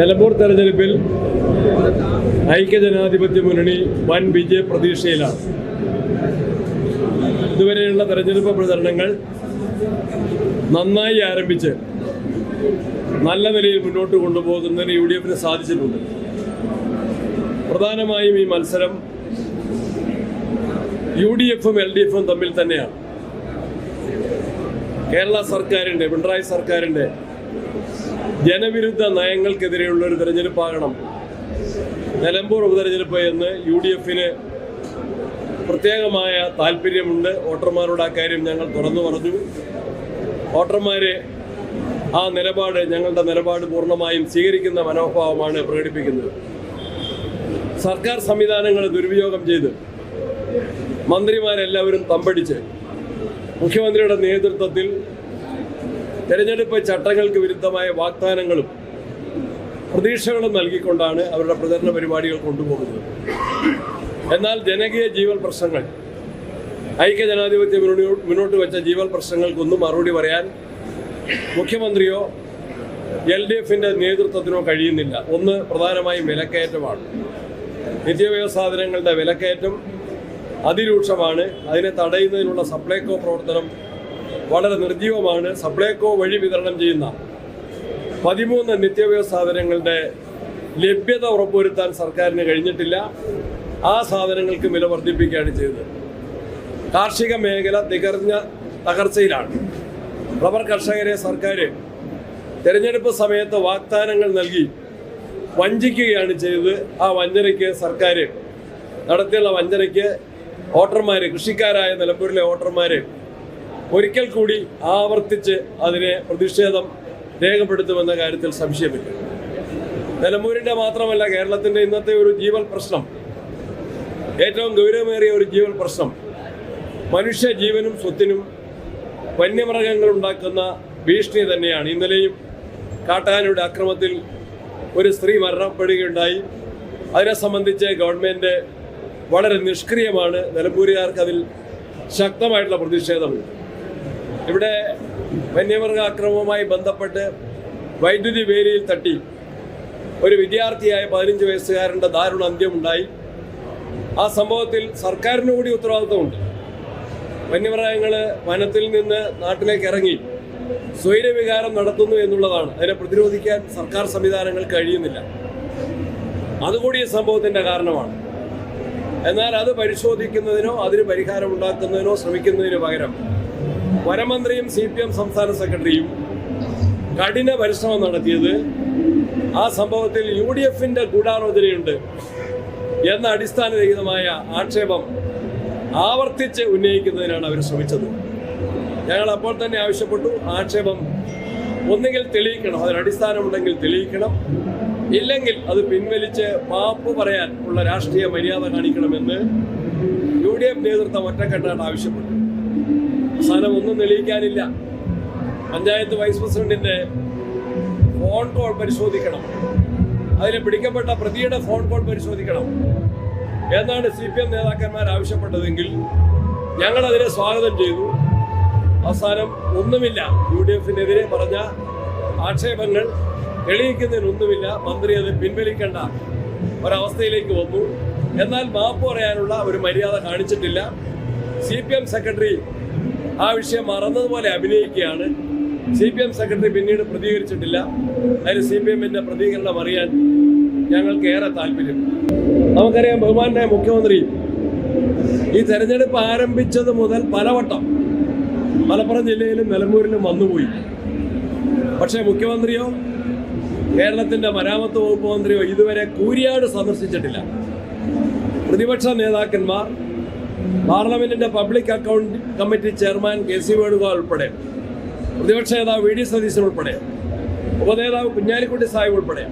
നിലമ്പൂർ തെരഞ്ഞെടുപ്പിൽ ഐക്യജനാധിപത്യ മുന്നണി വൻ വിജയ പ്രതീക്ഷയിലാണ്. ഇതുവരെയുള്ള തെരഞ്ഞെടുപ്പ് പ്രചരണങ്ങൾ നന്നായി ആരംഭിച്ച് നല്ല നിലയിൽ മുന്നോട്ട് കൊണ്ടുപോകുന്നതിന് യു ഡി എഫിന് സാധിച്ചിട്ടുണ്ട്. പ്രധാനമായും ഈ മത്സരം യു ഡി എഫും എൽ ഡി എഫും തമ്മിൽ തന്നെയാണ്. കേരള സർക്കാരിന്റെ പിണറായി സർക്കാരിന്റെ ജനവിരുദ്ധ നയങ്ങൾക്കെതിരെയുള്ള ഒരു തെരഞ്ഞെടുപ്പാകണം. നിലമ്പൂർ ഉപതെരഞ്ഞെടുപ്പ് എന്ന് യു ഡി എഫിന് പ്രത്യേകമായ താല്പര്യമുണ്ട്. വോട്ടർമാരോട് ആ കാര്യം ഞങ്ങൾ തുറന്നു പറഞ്ഞു. വോട്ടർമാർ ആ നിലപാട് ഞങ്ങളുടെ നിലപാട് പൂർണമായും സ്വീകരിക്കുന്ന മനോഭാവമാണ് പ്രകടിപ്പിക്കുന്നത്. സർക്കാർ സംവിധാനങ്ങൾ ദുരുപയോഗം ചെയ്ത് മന്ത്രിമാരെല്ലാവരും തമ്പടിച്ച് മുഖ്യമന്ത്രിയുടെ നേതൃത്വത്തിൽ തെരഞ്ഞെടുപ്പ് ചട്ടങ്ങൾക്ക് വിരുദ്ധമായ വാഗ്ദാനങ്ങളും പ്രതീക്ഷകളും നൽകിക്കൊണ്ടാണ് അവരുടെ പ്രചരണ പരിപാടികൾ കൊണ്ടുപോകുന്നത്. എന്നാൽ ജനകീയ ജീവൽ പ്രശ്നങ്ങൾ ഐക്യജനാധിപത്യ മുന്നണി മുന്നോട്ട് വെച്ച ജീവൽ പ്രശ്നങ്ങൾക്കൊന്നും മറുപടി പറയാൻ മുഖ്യമന്ത്രിയോ എൽ ഡി എഫിന്റെ നേതൃത്വത്തിനോ കഴിയുന്നില്ല. ഒന്ന് പ്രധാനമായും വിലക്കയറ്റമാണ്. നിത്യവ്യവസാധനങ്ങളുടെ വിലക്കയറ്റം അതിരൂക്ഷമാണ്. അതിനെ തടയുന്നതിനുള്ള സപ്ലൈകോ പ്രവർത്തനം വളരെ നിർജീവമാണ് സപ്ലൈകോ വഴി വിതരണം ചെയ്യുന്ന പതിമൂന്ന് നിത്യവ്യവ സാധനങ്ങളുടെ ലഭ്യത ഉറപ്പുവരുത്താൻ സർക്കാരിന് കഴിഞ്ഞിട്ടില്ല. ആ സാധനങ്ങൾക്ക് വില വർദ്ധിപ്പിക്കുകയാണ് ചെയ്തത്. കാർഷിക മേഖല തികർഞ്ഞ തകർച്ചയിലാണ്. റബ്ബർ കർഷകരെ സർക്കാർ തെരഞ്ഞെടുപ്പ് സമയത്ത് വാഗ്ദാനങ്ങൾ നൽകി വഞ്ചിക്കുകയാണ് ചെയ്തത്. ആ വഞ്ചനയ്ക്ക് സർക്കാർ നടത്തിയുള്ള വഞ്ചനയ്ക്ക് വോട്ടർമാർ കൃഷിക്കാരായ നിലമ്പൂരിലെ വോട്ടർമാർ ഒരിക്കൽ കൂടി ആവർത്തിച്ച് അതിനെ പ്രതിഷേധം രേഖപ്പെടുത്തുമെന്ന കാര്യത്തിൽ സംശയമില്ല. നിലമ്പൂരിന്റെ മാത്രമല്ല കേരളത്തിന്റെ ഇന്നത്തെ ഒരു ജീവൽ പ്രശ്നം ഏറ്റവും ഗൗരവമേറിയ ഒരു ജീവൽ പ്രശ്നം മനുഷ്യ ജീവനും സ്വത്തിനും വന്യമൃഗങ്ങൾ ഉണ്ടാക്കുന്ന ഭീഷണി തന്നെയാണ്. ഇന്നലെയും കാട്ടാനയുടെ അക്രമത്തിൽ ഒരു സ്ത്രീ മരണപ്പെടുകയുണ്ടായി. അതിനെ സംബന്ധിച്ച് ഗവൺമെന്റ് വളരെ നിഷ്ക്രിയമാണ്. നിലമ്പൂരുകാർക്ക് അതിൽ ശക്തമായിട്ടുള്ള പ്രതിഷേധമുണ്ട്. ഇവിടെ വന്യമൃഗ ആക്രമവുമായി ബന്ധപ്പെട്ട് വൈദ്യുതി വേലിയിൽ തട്ടി ഒരു വിദ്യാർത്ഥിയായ പതിനഞ്ച് വയസ്സുകാരന്റെ ദാരുണ അന്ത്യമുണ്ടായി. ആ സംഭവത്തിൽ സർക്കാരിന് കൂടി ഉത്തരവാദിത്വമുണ്ട്. വന്യമൃഗങ്ങൾ വനത്തിൽ നിന്ന് നാട്ടിലേക്ക് ഇറങ്ങി സ്വൈരവികാരം നടത്തുന്നു എന്നുള്ളതാണ്. അതിനെ പ്രതിരോധിക്കാൻ സർക്കാർ സംവിധാനങ്ങൾ കഴിയുന്നില്ല. അതുകൂടി ഈ സംഭവത്തിന്റെ കാരണമാണ്. എന്നാൽ അത് പരിശോധിക്കുന്നതിനോ അതിന് പരിഹാരം ഉണ്ടാക്കുന്നതിനോ ശ്രമിക്കുന്നതിന് പകരം വനമന്ത്രിയും സി പി എം സംസ്ഥാന സെക്രട്ടറിയും കഠിന പരിശ്രമം നടത്തിയത് ആ സംഭവത്തിൽ യു ഡി എഫിന്റെ ഗൂഢാലോചനയുണ്ട് എന്ന അടിസ്ഥാനരഹിതമായ ആക്ഷേപം ആവർത്തിച്ച് ഉന്നയിക്കുന്നതിനാണ് അവർ ശ്രമിച്ചത്. ഞങ്ങൾ അപ്പോൾ തന്നെ ആവശ്യപ്പെട്ടു. ആക്ഷേപം ഒന്നുകിൽ തെളിയിക്കണം അതിനടിസ്ഥാനമുണ്ടെങ്കിൽ തെളിയിക്കണം. ഇല്ലെങ്കിൽ അത് പിൻവലിച്ച് മാപ്പ് പറയാൻ ഉള്ള രാഷ്ട്രീയ മര്യാദ കാണിക്കണമെന്ന് യു ഡി എഫ് നേതൃത്വം ഒറ്റക്കെട്ടാണ് ആവശ്യപ്പെട്ടു. അവസാനം ഒന്നും തെളിയിക്കാനില്ല. പഞ്ചായത്ത് വൈസ് പ്രസിഡന്റിന്റെ ഫോൺ കോൾ പരിശോധിക്കണം. അതിൽ പിടിക്കപ്പെട്ട പ്രതിയുടെ ഫോൺ കോൾ പരിശോധിക്കണം. എന്നാണ് സി പി എം നേതാക്കന്മാർ ആവശ്യപ്പെട്ടതെങ്കിൽ ഞങ്ങളതിനെ സ്വാഗതം ചെയ്തു. അവസാനം ഒന്നുമില്ല. യു ഡി എഫിനെതിരെ പറഞ്ഞ ആക്ഷേപങ്ങൾ തെളിയിക്കുന്നതിനൊന്നുമില്ല. മന്ത്രി അത് പിൻവലിക്കേണ്ട. ഒരവസ്ഥയിലേക്ക് വന്നു. എന്നാൽ മാപ്പ് പറയാനുള്ള ഒരു മര്യാദ കാണിച്ചിട്ടില്ല. സി പി എം സെക്രട്ടറി ആ വിഷയം മറന്നതുപോലെ അഭിനയിക്കുകയാണ്. സി പി എം സെക്രട്ടറി പിന്നീട് പ്രതികരിച്ചിട്ടില്ല. അതിന് സി പി എമ്മിന്റെ പ്രതികരണം അറിയാൻ ഞങ്ങൾക്ക് ഏറെ താല്പര്യം. നമുക്കറിയാം ബഹുമാനായ മുഖ്യമന്ത്രി ഈ തെരഞ്ഞെടുപ്പ് ആരംഭിച്ചത് മുതൽ പലവട്ടം മലപ്പുറം ജില്ലയിലും നിലമ്പൂരിലും വന്നുപോയി. പക്ഷേ മുഖ്യമന്ത്രിയോ കേരളത്തിന്റെ മരാമത്ത് വകുപ്പ് മന്ത്രിയോ ഇതുവരെ കൂരിയാട് സന്ദർശിച്ചിട്ടില്ല. പ്രതിപക്ഷ നേതാക്കന്മാർ പാർലമെന്റിന്റെ public account committee chairman K C Venugopal ഉൾപ്പെടെ. പ്രതിപക്ഷ നേതാവ് വി ഡി സതീശൻ ഉൾപ്പെടെ. ഉപനേതാവ് കുഞ്ഞാലിക്കുട്ടി സാഹിബ് ഉൾപ്പെടെ.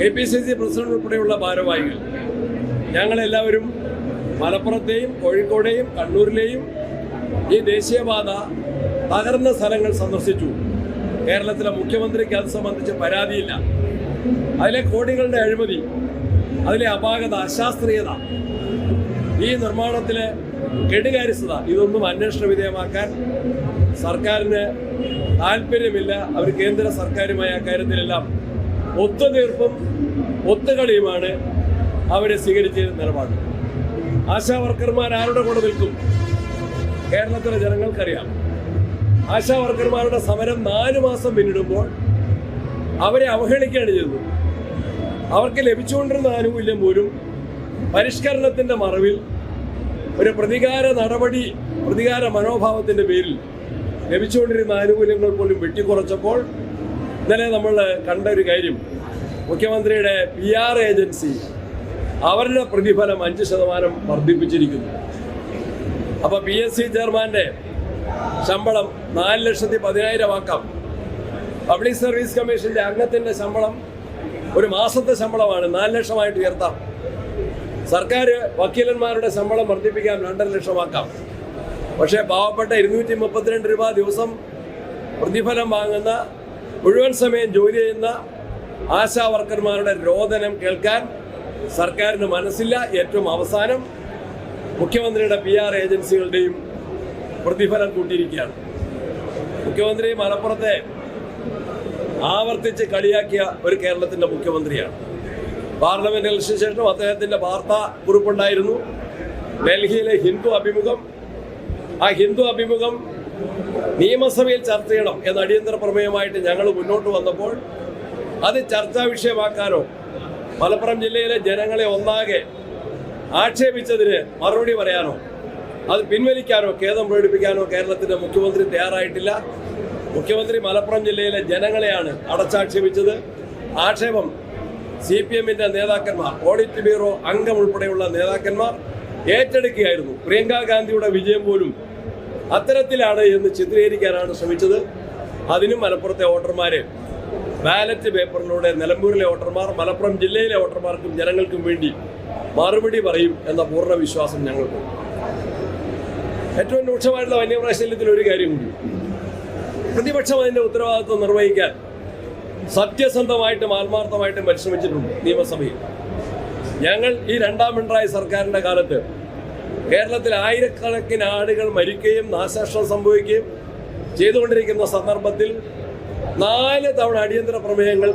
K P C C president ഉൾപ്പെടെയുള്ള ഭാരവാഹികൾ. ഞങ്ങളെല്ലാവരും മലപ്പുറത്തെയും കോഴിക്കോടെയും കണ്ണൂരിലെയും ഈ ദേശീയപാത തകർന്ന സ്ഥലങ്ങൾ സന്ദർശിച്ചു. കേരളത്തിലെ മുഖ്യമന്ത്രിക്ക് അത് സംബന്ധിച്ച് പരാതിയില്ല. അതിലെ കോടികളുടെ അഴിമതി അതിലെ അപാകത അശാസ്ത്രീയത ഈ നിർമ്മാണത്തിലെ കെടുകാര്യസ്ഥത ഇതൊന്നും അന്വേഷണ വിധേയമാക്കാൻ സർക്കാരിന് താല്പര്യമില്ല. അവർ കേന്ദ്ര സർക്കാരുമായി അക്കാര്യത്തിലെല്ലാം ഒത്തുതീർപ്പും ഒത്തുകളിയുമാണ് അവരെ സ്വീകരിച്ച നിലപാട്. ആശാ വർക്കർമാർ ആരുടെ കൂടെ നിൽക്കും? കേരളത്തിലെ ജനങ്ങൾക്കറിയാം. ആശാവർക്കർമാരുടെ സമരം നാല് മാസം പിന്നിടുമ്പോൾ അവരെ അവഹേളിക്കുകയാണ് ചെയ്തത്. അവർക്ക് ലഭിച്ചുകൊണ്ടിരുന്ന ആനുകൂല്യം പോലും പരിഷ്കരണത്തിന്റെ മറവിൽ ഒരു പ്രതികാര നടപടി പ്രതികാര മനോഭാവത്തിന്റെ പേരിൽ ലഭിച്ചുകൊണ്ടിരുന്ന ആനുകൂല്യങ്ങൾ പോലും വെട്ടിക്കുറച്ചപ്പോൾ ഇന്നലെ നമ്മൾ കണ്ട ഒരു കാര്യം. മുഖ്യമന്ത്രിയുടെ പി ആർ ഏജൻസി അവരുടെ പ്രതിഫലം അഞ്ച് ശതമാനം വർദ്ധിപ്പിച്ചിരിക്കുന്നു. അപ്പോൾ പി എസ് സി ചെയർമാന്റെ ശമ്പളം നാല് ലക്ഷത്തി പതിനായിരം ആക്കാം. പബ്ലിക് സർവീസ് കമ്മീഷന്റെ അംഗത്തിന്റെ ശമ്പളം ഒരു മാസത്തെ ശമ്പളമാണ് നാല് ലക്ഷമായിട്ട് ഉയർത്താം. സർക്കാർ വക്കീലന്മാരുടെ ശമ്പളം വർദ്ധിപ്പിക്കാം രണ്ടര ലക്ഷമാക്കാം. പക്ഷേ പാവപ്പെട്ട ഇരുന്നൂറ്റി മുപ്പത്തിരണ്ട് രൂപ ദിവസം പ്രതിഫലം വാങ്ങുന്ന മുഴുവൻ സമയം ജോലി ചെയ്യുന്ന ആശാ വർക്കർമാരുടെ രോദനം കേൾക്കാൻ സർക്കാരിന് മനസ്സില്ല. ഏറ്റവും അവസാനം മുഖ്യമന്ത്രിയുടെ പി ആർ ഏജൻസികളുടെയും പ്രതിഫലം കൂട്ടിയിരിക്കുകയാണ്. മുഖ്യമന്ത്രി മലപ്പുറത്തെ ആവർത്തിച്ച് കളിയാക്കിയ ഒരു കേരളത്തിന്റെ മുഖ്യമന്ത്രിയാണ്. പാർലമെന്റ് ഇലക്ഷന് ശേഷം അദ്ദേഹത്തിന്റെ വാർത്താ കുറിപ്പുണ്ടായിരുന്നു. ഡൽഹിയിലെ ഹിന്ദു അഭിമുഖം. ആ ഹിന്ദു അഭിമുഖം നിയമസഭയിൽ ചർച്ച ചെയ്യണം എന്ന അടിയന്തര പ്രമേയമായിട്ട് ഞങ്ങൾ മുന്നോട്ട് വന്നപ്പോൾ അത് ചർച്ചാ വിഷയമാക്കാനോ മലപ്പുറം ജില്ലയിലെ ജനങ്ങളെ ഒന്നാകെ ആക്ഷേപിച്ചതിന് മറുപടി പറയാനോ അത് പിൻവലിക്കാനോ ഖേദം പ്രകടിപ്പിക്കാനോ കേരളത്തിന്റെ മുഖ്യമന്ത്രി തയ്യാറായിട്ടില്ല. മുഖ്യമന്ത്രി മലപ്പുറം ജില്ലയിലെ ജനങ്ങളെയാണ് അടച്ചാക്ഷേപിച്ചത്. ആക്ഷേപം സി പി എമ്മിന്റെ നേതാക്കന്മാർ ഓഡിറ്റ് ബ്യൂറോ അംഗം ഉൾപ്പെടെയുള്ള നേതാക്കന്മാർ ഏറ്റെടുക്കുകയായിരുന്നു. പ്രിയങ്ക ഗാന്ധിയുടെ വിജയം പോലും അത്തരത്തിലാണ് എന്ന് ചിത്രീകരിക്കാനാണ് ശ്രമിച്ചത്. അതിനും മലപ്പുറത്തെ വോട്ടർമാരെ ബാലറ്റ് പേപ്പറിലൂടെ നിലമ്പൂരിലെ വോട്ടർമാർ മലപ്പുറം ജില്ലയിലെ വോട്ടർമാർക്കും ജനങ്ങൾക്കും വേണ്ടി മറുപടി പറയും എന്ന പൂർണ വിശ്വാസം ഞങ്ങൾക്കുണ്ട് ഏറ്റവും രൂക്ഷമായിട്ടുള്ള വന്യമൃഗശല്യത്തിൽ ഒരു കാര്യം കൂടി പ്രതിപക്ഷം അതിന്റെ ഉത്തരവാദിത്വം നിർവഹിക്കാൻ സത്യസന്ധമായിട്ടും ആത്മാർത്ഥമായിട്ടും പരിശ്രമിച്ചിട്ടുണ്ട് നിയമസഭയിൽ. ഞങ്ങൾ ഈ രണ്ടാം പിണറായി സർക്കാരിന്റെ കാലത്ത് കേരളത്തിൽ ആയിരക്കണക്കിന് ആളുകൾ മരിക്കുകയും നാശനഷ്ടം സംഭവിക്കുകയും ചെയ്തുകൊണ്ടിരിക്കുന്ന സന്ദർഭത്തിൽ നാല് തവണ അടിയന്തര പ്രമേയങ്ങൾ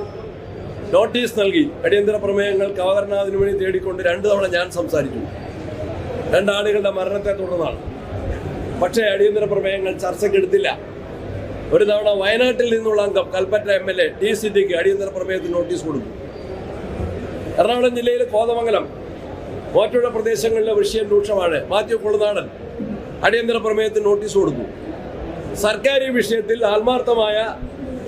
നോട്ടീസ് നൽകി. അടിയന്തര പ്രമേയങ്ങൾ അവതരണാതിനു വേണ്ടി തേടിക്കൊണ്ട് രണ്ട് തവണ ഞാൻ സംസാരിച്ചു. രണ്ടാളുകളുടെ മരണത്തെ തുടർന്നാണ്. പക്ഷേ അടിയന്തര പ്രമേയങ്ങൾ ചർച്ചയ്ക്കെടുത്തില്ല ഒരു തവണ വയനാട്ടിൽ നിന്നുള്ള അംഗം Kalpetta M L A T Siddique അടിയന്തര പ്രമേയത്തിന് നോട്ടീസ് കൊടുത്തു. എറണാകുളം ജില്ലയിലെ കോതമംഗലം കോറ്റയുടെ പ്രദേശങ്ങളിലെ വിഷയം രൂക്ഷമാണ്. മാത്യു കുളനാടൻ അടിയന്തര പ്രമേയത്തിന് നോട്ടീസ് കൊടുത്തു. സർക്കാർ ഈ വിഷയത്തിൽ ആത്മാർത്ഥമായ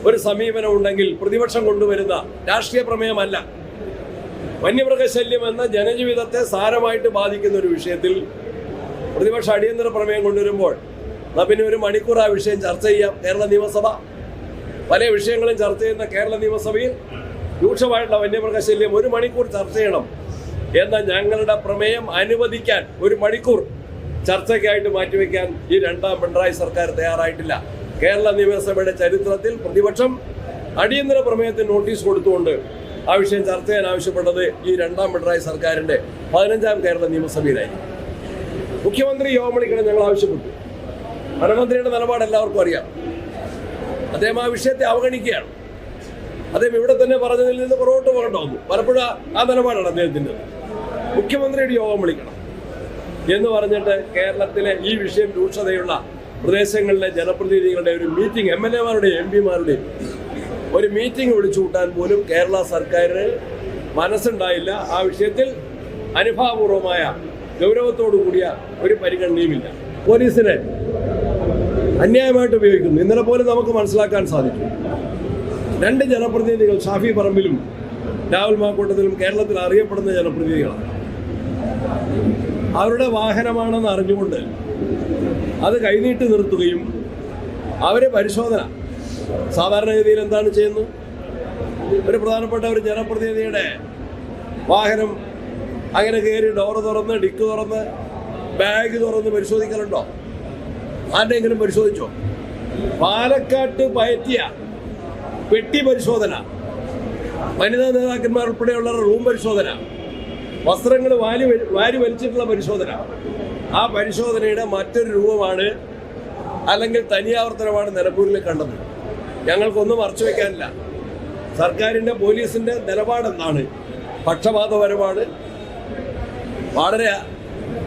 ഒരു സമീപനം ഉണ്ടെങ്കിൽ പ്രതിപക്ഷം കൊണ്ടുവരുന്ന രാഷ്ട്രീയ പ്രമേയമല്ല. വന്യമൃഗശല്യം എന്ന ജനജീവിതത്തെ സാരമായിട്ട് ബാധിക്കുന്ന ഒരു വിഷയത്തിൽ പ്രതിപക്ഷ അടിയന്തര പ്രമേയം കൊണ്ടുവരുമ്പോൾ എന്നാ പിന്നെ ഒരു മണിക്കൂർ ആ വിഷയം ചർച്ച ചെയ്യാം. കേരള നിയമസഭ. പല വിഷയങ്ങളും ചർച്ച ചെയ്യുന്ന കേരള നിയമസഭയിൽ രൂക്ഷമായിട്ടുള്ള വന്യമൃഗശല്യം ഒരു മണിക്കൂർ ചർച്ച ചെയ്യണം എന്ന ഞങ്ങളുടെ പ്രമേയം അനുവദിക്കാൻ ഒരു മണിക്കൂർ ചർച്ചയ്ക്കായിട്ട് മാറ്റിവെക്കാൻ ഈ രണ്ടാം പിണറായി സർക്കാർ തയ്യാറായിട്ടില്ല. കേരള നിയമസഭയുടെ ചരിത്രത്തിൽ പ്രതിപക്ഷം അടിയന്തര പ്രമേയത്തിന് നോട്ടീസ് കൊടുത്തുകൊണ്ട് ആ വിഷയം ചർച്ച ചെയ്യാൻ ആവശ്യപ്പെട്ടത് ഈ രണ്ടാം പിണറായി സർക്കാരിന്റെ പതിനഞ്ചാം കേരള നിയമസഭയിലായി മുഖ്യമന്ത്രി യോഗം ഞങ്ങൾ ആവശ്യപ്പെട്ടു. ധനമന്ത്രിയുടെ നിലപാട് എല്ലാവർക്കും അറിയാം. അദ്ദേഹം ആ വിഷയത്തെ അവഗണിക്കുകയാണ്. അദ്ദേഹം ഇവിടെ തന്നെ പറഞ്ഞതിൽ നിന്ന് പുറകോട്ട് പോകേണ്ട പലപ്പോഴും ആ- ആ നിലപാടാണ് അദ്ദേഹത്തിന്റെ. മുഖ്യമന്ത്രിയുടെ യോഗം വിളിക്കണം. എന്ന് പറഞ്ഞിട്ട് കേരളത്തിലെ ഈ വിഷയം രൂക്ഷതയുള്ള പ്രദേശങ്ങളിലെ ജനപ്രതിനിധികളുടെ ഒരു മീറ്റിംഗ് എം എൽ എമാരുടെയും എം പിമാരുടെയും ഒരു മീറ്റിംഗ് വിളിച്ചു കൂട്ടാൻ പോലും കേരള സർക്കാരിന് മനസ്സുണ്ടായില്ല. ആ വിഷയത്തിൽ അനുഭാവപൂർവമായ ഗൗരവത്തോടു കൂടിയ ഒരു പരിഗണനയുമില്ല. പോലീസിനെ അന്യായമായിട്ട് ഉപയോഗിക്കുന്നു. ഇന്നലെ പോലെ നമുക്ക് മനസ്സിലാക്കാൻ സാധിച്ചു രണ്ട് ജനപ്രതിനിധികൾ ഷാഫി പറമ്പിലും രാഹുൽ മാക്കൂട്ടത്തിലും കേരളത്തിൽ അറിയപ്പെടുന്ന ജനപ്രതിനിധികളാണ്. അവരുടെ വാഹനമാണെന്ന് അറിഞ്ഞുകൊണ്ട് അത് കൈനീട്ടി നിർത്തുകയും അവരെ പരിശോധന. സാധാരണഗതിയിൽ എന്താണ് ചെയ്യുന്നത് ഒരു പ്രധാനപ്പെട്ട ഒരു ജനപ്രതിനിധിയുടെ വാഹനം അങ്ങനെ കയറി ഡോറ് തുറന്ന് ഡിക്ക് തുറന്ന് ബാഗ് തുറന്ന് പരിശോധിക്കലുണ്ടോ? ആരുടെയെങ്കിലും പരിശോധിച്ചോ? പാലക്കാട്ട് പയറ്റിയ പെട്ടി പരിശോധന. വനിതാ നേതാക്കന്മാർ ഉൾപ്പെടെയുള്ള റൂം പരിശോധന. വസ്ത്രങ്ങൾ വാരി വാരി വലിച്ചിട്ടുള്ള പരിശോധന. ആ പരിശോധനയുടെ മറ്റൊരു രൂപമാണ് അല്ലെങ്കിൽ തനിയാവർത്തനമാണ് നിലമ്പൂരിൽ കണ്ടത്. ഞങ്ങൾക്കൊന്നും മറച്ചു വയ്ക്കാനില്ല സർക്കാരിന്റെ പോലീസിന്റെ നിലപാടെന്താണ്? പക്ഷപാതപരമാണ്. വളരെ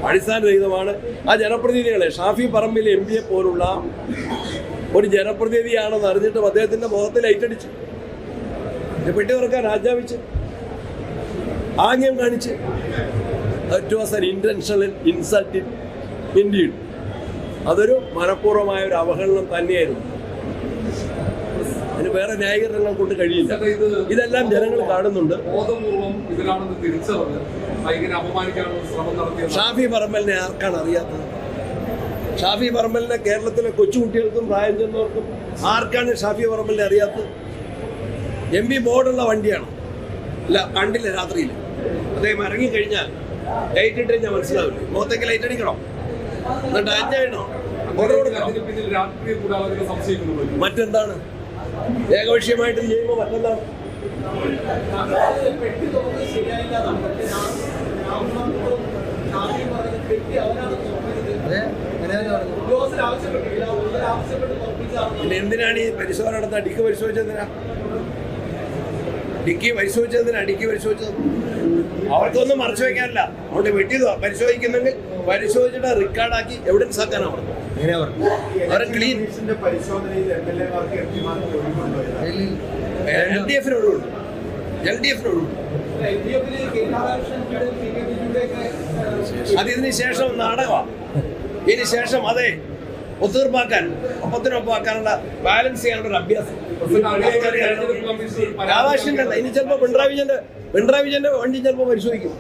അടിസ്ഥാനരഹിതമാണ്. ആ ജനപ്രതിനിധികളെ ഷാഫി പറമ്പിൽ എം പിയെ പോലുള്ള ഒരു ജനപ്രതിനിധിയാണെന്ന് അറിഞ്ഞിട്ടും അദ്ദേഹത്തിന്റെ മുഖത്തിൽ ലൈറ്റടിച്ചു പെട്ടി തുറക്കാൻ ആജ്ഞാപിച്ച് ആംഗ്യം കാണിച്ച് it was an intentional insult indeed അതൊരു മനഃപൂർവമായ ഒരു അവഹേളനം തന്നെയായിരുന്നു. അതിന് വേറെ ന്യായീകരണങ്ങൾ കൊണ്ട് കഴിയില്ല. ഇത് ഇതെല്ലാം ജനങ്ങൾ കാണുന്നുണ്ട്. ബോധപൂർവം ഇതിലാണെന്ന് തിരിച്ചറിഞ്ഞ് ഷാഫി പറമ്പലിനെ ആർക്കാണ് അറിയാത്തത്? ഷാഫി പറമ്പലിനെ കേരളത്തിലെ കൊച്ചുകുട്ടികൾക്കും പ്രായം ചെന്നവർക്കും ആർക്കാണ് ഷാഫി പറമ്പലിനെ അറിയാത്തത്? എം പി ബോർഡുള്ള വണ്ടിയാണ്? അല്ല കണ്ടില്ല രാത്രിയിൽ. അദ്ദേഹം ഇറങ്ങിക്കഴിഞ്ഞാൽ ലൈറ്റ് ഇട്ട് കഴിഞ്ഞാൽ മനസ്സിലാവില്ല. മുഖത്തേക്ക് ലൈറ്റ് അടിക്കണോ? എന്നിട്ട് മറ്റെന്താണ് പിന്നെ എന്തിനാണ് ഈ പരിശോധന നടത്തുന്നത്? ഡിക്കി പരിശോധിച്ചതിനാ ഡിക്കി പരിശോധിച്ചതിനാ ഡിക്കി പരിശോധിച്ചത്? അവർക്കൊന്നും മറച്ചു വെക്കാനില്ല. അതുകൊണ്ട് വെട്ടി പരിശോധിക്കുന്നെങ്കിൽ പരിശോധിച്ചിട്ട് റിക്കാർഡാക്കി എവിഡൻസ് അവരെ ക്ലീൻ. പിമാർക്ക് ഒഴിവുണ്ടോ? എൽ ഡി എഫിനോടുണ്ട് എൽ ഡി എഫിനോടുണ്ട് അത് ഇതിന് ശേഷം നാടകമാണ് ഇതിന് ശേഷം അതെ ഒത്തീർപ്പാക്കാൻ ഒപ്പത്തിനൊപ്പാക്കാനുള്ള ബാലൻസ് ചെയ്യാനുള്ള ഒരു അഭ്യാസം രാധാകൃഷ്ണൻ ഇനി ചിലപ്പോൾ പിണറായി വിജയന്റെ പിണറായി വിജയന്റെ വണ്ടി ചിലപ്പോൾ പരിശോധിക്കും.